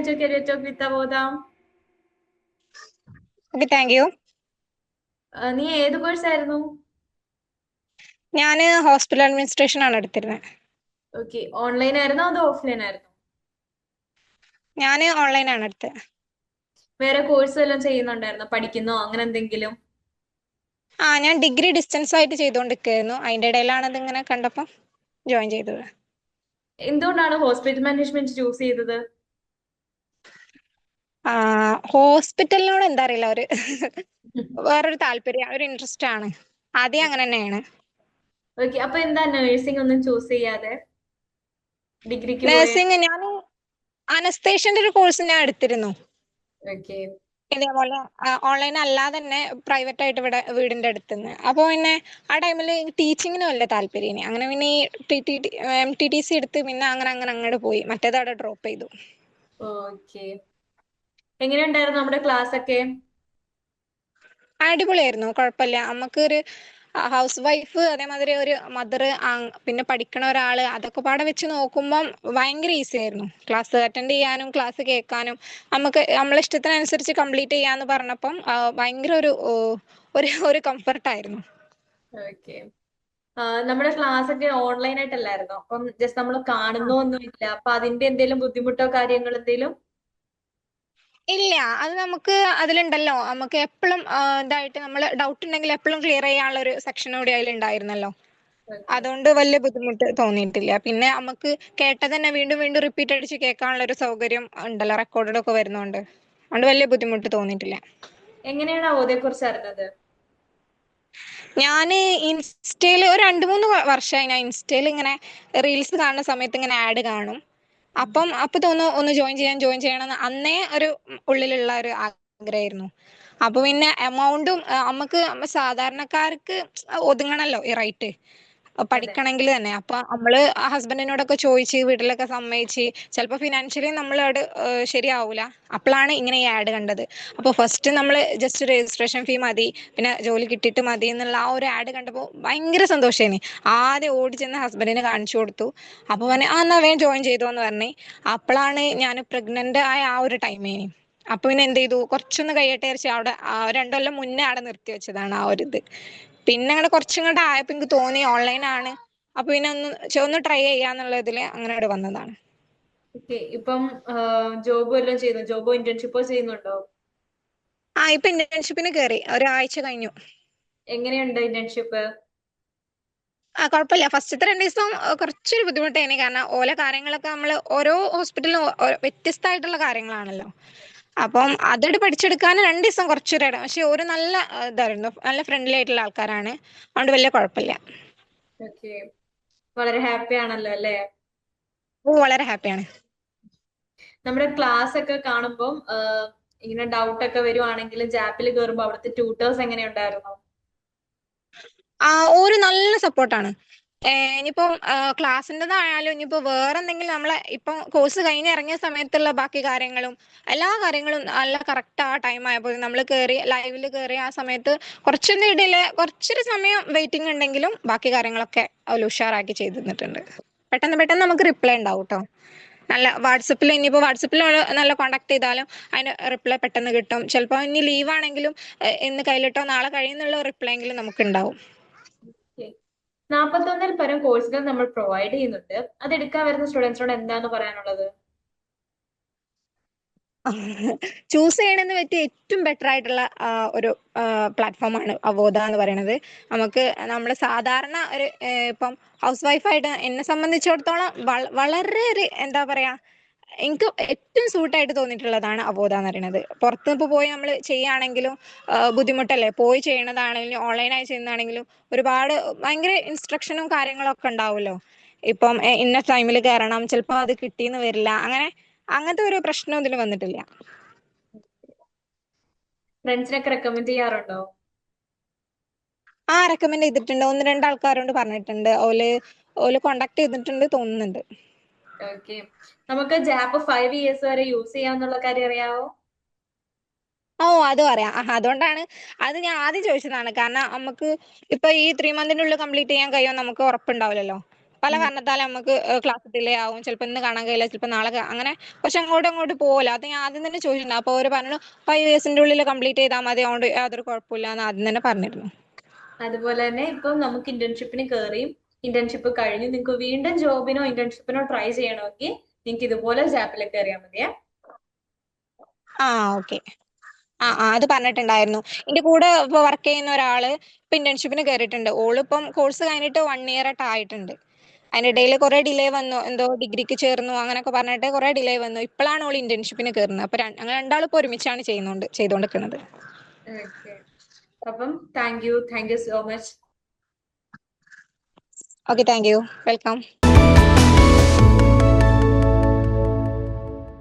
enter career talk with Avoda. Okay thank you നീ ഏത് course ആയിരുന്നു? ഞാൻ ഹോസ്പിറ്റൽ അഡ്മിനിസ്ട്രേഷൻ ആണ് എടുത്തിരുന്നത് ഓക്കെ ഓൺലൈൻ ആയിരുന്നോ അതോ ഓഫ്ലൈൻ ആയിരുന്നോ? ഞാൻ ഓൺലൈൻ ആണ് എടുത്തത് വേറെ കോഴ്സ് വല്ലതും ചെയ്യുന്നുണ്ടായിരുന്നോ? പഠിക്കുന്നോ? അങ്ങനെ എന്തെങ്കിലും? ആ ഞാൻ ഡിഗ്രി ഡിസ്റ്റൻസ് ആയിട്ട് ചെയ്തുകൊണ്ടിരിക്കുകയായിരുന്നു അതിന്റെ ഇടയിലാണ് ഇതിങ്ങനെ കണ്ടപ്പോൾ ജോയിൻ ചെയ്തത്. എന്തുകൊണ്ടാണ് ഹോസ്പിറ്റൽ മാനേജ്മെന്റ് ചൂസ് ചെയ്തത്? ഹോസ്പിറ്റലിനോട് എന്താ അറിയില്ല ഒരു വേറൊരു താല്പര്യം ഒരു ഇൻട്രസ്റ്റ് ആണ്. ആദ്യം അങ്ങനെ തന്നെയാണ്. അപ്പൊ എന്താ നഴ്സിംഗ് ഒന്നും ചൂസ് ചെയ്യാതെ? ഡിഗ്രിക്ക് നഴ്സിംഗ് ഞാൻ അനസ്തേഷ്യന്റെ ഒരു കോഴ്സ് ഞാൻ എടുത്തിരുന്നു. ഇതേപോലെ ഓൺലൈൻ അല്ലാതെ തന്നെ പ്രൈവറ്റ് ആയിട്ട് ഇവിടെ വീടിന്റെ അടുത്ത് നിന്ന് അപ്പോൾ പിന്നെ ആ ടൈമിൽ ടീച്ചിങ്ങിന് വലിയ താല്പര്യം അങ്ങനെ പിന്നെ ഈ T T M T T C എടുത്ത് പിന്നെ അങ്ങനെ അങ്ങനെ അങ്ങോട്ട് പോയി. മറ്റേത് അവിടെ ഡ്രോപ്പ് ചെയ്തു. ഓക്കെ എങ്ങനെയുണ്ടായിരുന്നു നമ്മുടെ ക്ലാസ് ഒക്കെ? അടിപൊളിയായിരുന്നു കുഴപ്പമില്ല നമുക്ക് ഒരു ഹൗസ് വൈഫ് അതേമാതിരി ഒരു മദർ പിന്നെ പഠിക്കണ ഒരാൾ അതൊക്കെ പാടെ വെച്ച് നോക്കുമ്പോൾ ഭയങ്കര ഈസി ആയിരുന്നു. ക്ലാസ് അറ്റൻഡ് ചെയ്യാനും ക്ലാസ് കേൾക്കാനും നമുക്ക് നമ്മളെ ഇഷ്ടത്തിനനുസരിച്ച് കംപ്ലീറ്റ് ചെയ്യാന്ന് പറഞ്ഞപ്പം ഭയങ്കര ഒരു ഒരു ഒരു കംഫർട്ടായിരുന്നു ഓക്കെ നമ്മുടെ ക്ലാസ് ഒക്കെ ഓൺലൈൻ ആയിട്ടല്ലായിരുന്നോ? അപ്പം ജസ്റ്റ് നമ്മൾ കാണുന്നൊന്നുമില്ല. അപ്പൊ അതിന്റെ എന്തെങ്കിലും ബുദ്ധിമുട്ടോ കാര്യങ്ങൾ എന്തെങ്കിലും ഇല്ല അത് നമുക്ക് അതിലുണ്ടല്ലോ. നമുക്ക് എപ്പോഴും ഇതായിട്ട് നമ്മൾ ഡൗട്ട് ഉണ്ടെങ്കിൽ എപ്പോഴും ക്ലിയർ ചെയ്യാനുള്ള ഒരു സെക്ഷൻ കൂടി അതിലുണ്ടായിരുന്നല്ലോ. അതുകൊണ്ട് വലിയ ബുദ്ധിമുട്ട് തോന്നിയിട്ടില്ല. പിന്നെ നമുക്ക് കേട്ടത് തന്നെ വീണ്ടും വീണ്ടും റിപ്പീറ്റ് അടിച്ച് കേൾക്കാനുള്ള ഒരു സൗകര്യം ഉണ്ടല്ലോ റെക്കോർഡഡ് ഒക്കെ വരുന്നോണ്ട്. അതുകൊണ്ട് വലിയ ബുദ്ധിമുട്ട് തോന്നിയിട്ടില്ല. എങ്ങനെയാണ് അവധയെ കുറിച്ച് അറിഞ്ഞത്? ഞാൻ ഇൻസ്റ്റയിൽ ഒരു രണ്ട് മൂന്ന് വർഷമായി ഞാൻ ഇൻസ്റ്റയിൽ ഇങ്ങനെ റീൽസ് കാണുന്ന സമയത്ത് ഇങ്ങനെ ആഡ് കാണും. അപ്പം അപ്പൊ തോന്നുന്നു ഒന്ന് ജോയിൻ ചെയ്യാൻ ജോയിൻ ചെയ്യണം അന്നേ ഒരു ഉള്ളിലുള്ള ഒരു ആഗ്രഹമായിരുന്നു. അപ്പൊ പിന്നെ എമൗണ്ടും നമുക്ക് സാധാരണക്കാർക്ക് ഒതുങ്ങണല്ലോ ഈ റൈറ്റ് പഠിക്കണമെങ്കിൽ തന്നെ. അപ്പൊ നമ്മൾ ഹസ്ബൻഡിനോടൊക്കെ ചോദിച്ച് വീട്ടിലൊക്കെ സമ്മതിച്ച് ചിലപ്പോൾ ഫിനാൻഷ്യലി നമ്മൾ നമ്മളോട് ശരിയാവൂല. അപ്പോഴാണ് ഇങ്ങനെ ഈ ആഡ് കണ്ടത്. അപ്പോൾ ഫസ്റ്റ് നമ്മൾ ജസ്റ്റ് രജിസ്ട്രേഷൻ ഫീ മതി പിന്നെ ജോലി കിട്ടിയിട്ട് മതി എന്നുള്ള ആ ഒരു ആഡ് കണ്ടപ്പോൾ ഭയങ്കര സന്തോഷമായി ആദ്യം ഓടി ചെന്ന് ഹസ്ബൻഡിന് കാണിച്ചു കൊടുത്തു. അപ്പോൾ പറഞ്ഞു ആ എന്നാ വേഗം ജോയിൻ ചെയ്തു എന്ന് പറഞ്ഞു. അപ്പോഴാണ് ഞാൻ പ്രഗ്നന്റ് ആയ ആ ഒരു ടൈമേനി. അപ്പൊ പിന്നെ എന്ത് ചെയ്തു കുറച്ചൊന്ന് കഴിയട്ടെ അവിടെ രണ്ടു കൊല്ലം മുന്നേ അവിടെ നിർത്തി വെച്ചതാണ് ആ ഒരു ഇത്. പിന്നെ അങ്ങനെ കുറച്ചും കൂടെ ആയപ്പോ എനിക്ക് തോന്നി ഓൺലൈൻ ആണ്. അപ്പൊ പിന്നെ ഒന്ന് ഒന്ന് ട്രൈ ചെയ്യാന്നുള്ളതിൽ അങ്ങനെ ഇവിടെ വന്നതാണ് ഇപ്പം ജോബ് എല്ലാം ചെയ്യുന്നു. ജോബോ ഇന്റേൺഷിപ്പോ ചെയ്യുന്നുണ്ടോ? ആ ഇപ്പൊ ഇന്റേൺഷിപ്പിന് കയറി ഒരാഴ്ച കഴിഞ്ഞു. എങ്ങനെയുണ്ട് ഇന്റേൺഷിപ്പ് ആ കുഴപ്പമില്ല ഫസ്റ്റത്തെ രണ്ട് ദിവസം കുറച്ചൊരു ബുദ്ധിമുട്ടായിരുന്നു കാരണം ഓരോ കാര്യങ്ങളൊക്കെ നമ്മൾ ഓരോ ഹോസ്പിറ്റലിലും വ്യത്യസ്തമായിട്ടുള്ള കാര്യങ്ങളാണല്ലോ. അപ്പം അതോട് പഠിച്ചെടുക്കാൻ രണ്ട് ദിവസം കുറച്ചൊരു ഇടം പക്ഷെ ഒരു നല്ല ഇതായിരുന്നു. നല്ല ഫ്രണ്ട്ലി ആയിട്ടുള്ള ആൾക്കാരാണ്. അതുകൊണ്ട് വലിയ കുഴപ്പമില്ല. വളരെ ഹാപ്പി ആണല്ലോ അല്ലേ? ഓ വളരെ ഹാപ്പിയാണ് നമ്മുടെ ക്ലാസ് ഒക്കെ കാണുമ്പോൾ ഇങ്ങനെ ഡൗട്ട് ഒക്കെ വരുവാണെങ്കിൽ ജാപ്പിൽ കയറുമ്പോൾ അവിടുത്തെ ട്യൂട്ടേഴ്സ് എങ്ങനെയുണ്ടായിരുന്നു? ആ ഒരു നല്ല സപ്പോർട്ടാണ് ഇനിയിപ്പോ ക്ലാസ്സിന്റെതായാലും ഇനിയിപ്പോ വേറെ എന്തെങ്കിലും നമ്മളെ ഇപ്പം കോഴ്സ് കഴിഞ്ഞ് ഇറങ്ങിയ സമയത്തുള്ള ബാക്കി കാര്യങ്ങളും എല്ലാ കാര്യങ്ങളും നല്ല കറക്റ്റ് ആ ടൈം ആയപ്പോൾ നമ്മൾ കയറി ലൈവിൽ കയറി ആ സമയത്ത് കുറച്ചൊന്നും ഇടയിൽ കുറച്ചൊരു സമയം വെയിറ്റിംഗ് ഉണ്ടെങ്കിലും ബാക്കി കാര്യങ്ങളൊക്കെ അവർ ഉഷാറാക്കി ചെയ്തു തന്നിട്ടുണ്ട്. പെട്ടെന്ന് പെട്ടെന്ന് നമുക്ക് റിപ്ലൈ ഉണ്ടാവും കേട്ടോ നല്ല വാട്സപ്പിൽ ഇനിയിപ്പോൾ വാട്സപ്പിൽ നല്ല കോണ്ടാക്ട് ചെയ്താലും അതിന് റിപ്ലൈ പെട്ടെന്ന് കിട്ടും. ചിലപ്പോൾ ഇനി ലീവ് ആണെങ്കിലും ഏഹ് ഇന്ന് കയ്യിലിട്ടോ നാളെ കഴിയുന്നുള്ള റിപ്ലൈ എങ്കിലും നമുക്ക് ഉണ്ടാവും. നാൽപ്പത്തൊന്നിൽ പരം കോഴ്സുകൾ നമ്മൾ പ്രൊവൈഡ് ചെയ്യുന്നുണ്ട്. അത് എടുക്കാൻ വരുന്ന സ്റ്റുഡൻസിനോട് എന്താണ് പറയാനുള്ളത്? ചൂസ് ചെയ്യണമെന്ന് പറ്റിയ ഏറ്റവും ബെറ്റർ ആയിട്ടുള്ള ഒരു പ്ലാറ്റ്ഫോം ആണ് അവോധ എന്ന് പറയുന്നത് നമുക്ക് നമ്മൾ സാധാരണ ഒരു ഇപ്പം ഹൗസ് വൈഫായിട്ട് എന്നെ സംബന്ധിച്ചിടത്തോളം വളരെ ഒരു എന്താ പറയാ എനിക്ക് ഏറ്റവും സൂട്ടായിട്ട് തോന്നിയിട്ടുള്ളതാണ് അവോധ എന്ന് പറയുന്നത്. പുറത്ത് ഇപ്പോൾ പോയി നമ്മൾ ചെയ്യുകയാണെങ്കിലും ബുദ്ധിമുട്ടല്ലേ? പോയി ചെയ്യണതാണെങ്കിലും ഓൺലൈനായി ചെയ്യുന്നതാണെങ്കിലും ഒരുപാട് ഭയങ്കര ഇൻസ്ട്രക്ഷനും കാര്യങ്ങളും ഒക്കെ ഉണ്ടാവുമല്ലോ. ഇപ്പം ഇന്ന ടൈമിൽ കയറണം ചിലപ്പോൾ അത് കിട്ടിയെന്ന് വരില്ല. അങ്ങനെ അങ്ങനത്തെ ഒരു പ്രശ്നം ഇതിൽ വന്നിട്ടില്ല. ഫ്രണ്ട്സിനൊക്കെ റെക്കമെൻഡ് ചെയ്യാറുണ്ടോ? ആ റെക്കമെൻഡ് ചെയ്തിട്ടുണ്ട്. ഒന്ന് രണ്ട് ആൾക്കാരോട് പറഞ്ഞിട്ടുണ്ട്. ഓൽ ഓൽ കോണ്ടാക്ട് ചെയ്തിട്ടുണ്ട് തോന്നുന്നുണ്ട്. ഓക്കെ നമുക്ക് ജാപ്പ് ഫൈവ് ഇയേഴ്സ് വരെ യൂസ് ചെയ്യാന്നുള്ള കാര്യം അറിയാവോ? ഓ അതും അറിയാം. അതുകൊണ്ടാണ് അത് ഞാൻ ആദ്യം ചോദിച്ചതാണ്. കാരണം നമുക്ക് ഇപ്പൊ ഈ ത്രീ മന്തിനുള്ളിൽ കംപ്ലീറ്റ് ചെയ്യാൻ കഴിയുമോ നമുക്ക് ഉറപ്പുണ്ടാവില്ലല്ലോ. പല കാരണത്താലും നമുക്ക് ക്ലാസ് ഡിലേ ആവും. ചിലപ്പോൾ ഇന്ന് കാണാൻ കഴിയില്ല ചിലപ്പോൾ നാളെ അങ്ങനെ പക്ഷെ അങ്ങോട്ടും അങ്ങോട്ട് പോകില്ല അത് ഞാൻ ആദ്യം തന്നെ ചോദിച്ചിട്ടുണ്ട്. അപ്പോൾ അവർ പറഞ്ഞു ഫൈവ് ഇയേഴ്സിന്റെ ഉള്ളിൽ കംപ്ലീറ്റ് ചെയ്താൽ മതി. അതുകൊണ്ട് യാതൊരു കുഴപ്പമില്ല എന്ന് ആദ്യം തന്നെ പറഞ്ഞിരുന്നു. അതുപോലെ തന്നെ ഇപ്പം നമുക്ക് ഇന്റേൺഷിപ്പിന് കയറി ഇന്റേൺഷിപ്പ് കഴിഞ്ഞ് നിങ്ങൾക്ക് വീണ്ടും ജോബിനോ ഇന്റേൺഷിപ്പിനോ ട്രൈ ചെയ്യണമെങ്കിൽ നിങ്ങൾക്ക് ഇതുപോലെ ജാപ്പിൽ കയറിയാൽ മതിയേ. ആ ഓക്കെ ആ ആ അത് പറഞ്ഞിട്ടുണ്ടായിരുന്നു. എന്റെ കൂടെ ഇപ്പൊ വർക്ക് ചെയ്യുന്ന ഒരാൾ ഇപ്പൊ ഇന്റേൺഷിപ്പിന് കയറിയിട്ടുണ്ട് ഓളിപ്പം കോഴ്സ് കഴിഞ്ഞിട്ട് വൺ ഇയർ ആയിട്ട് ആയിട്ടുണ്ട്. അതിനിടയിൽ കുറെ ഡിലേ വന്നു. എന്തോ ഡിഗ്രിക്ക് ചേർന്നു അങ്ങനെയൊക്കെ പറഞ്ഞിട്ട് കുറെ ഡിലേ വന്നു. ഇപ്പോഴാണ് ഓൾ ഇന്റേൺഷിപ്പിന് കയറുന്നത് അപ്പൊ ഞങ്ങൾ രണ്ടാളും ഇപ്പൊ ഒരുമിച്ചാണ് ചെയ്യുന്നുണ്ട് ചെയ്തുകൊണ്ടിരിക്കുന്നത് അപ്പം thank you thank you so much okay thank you welcome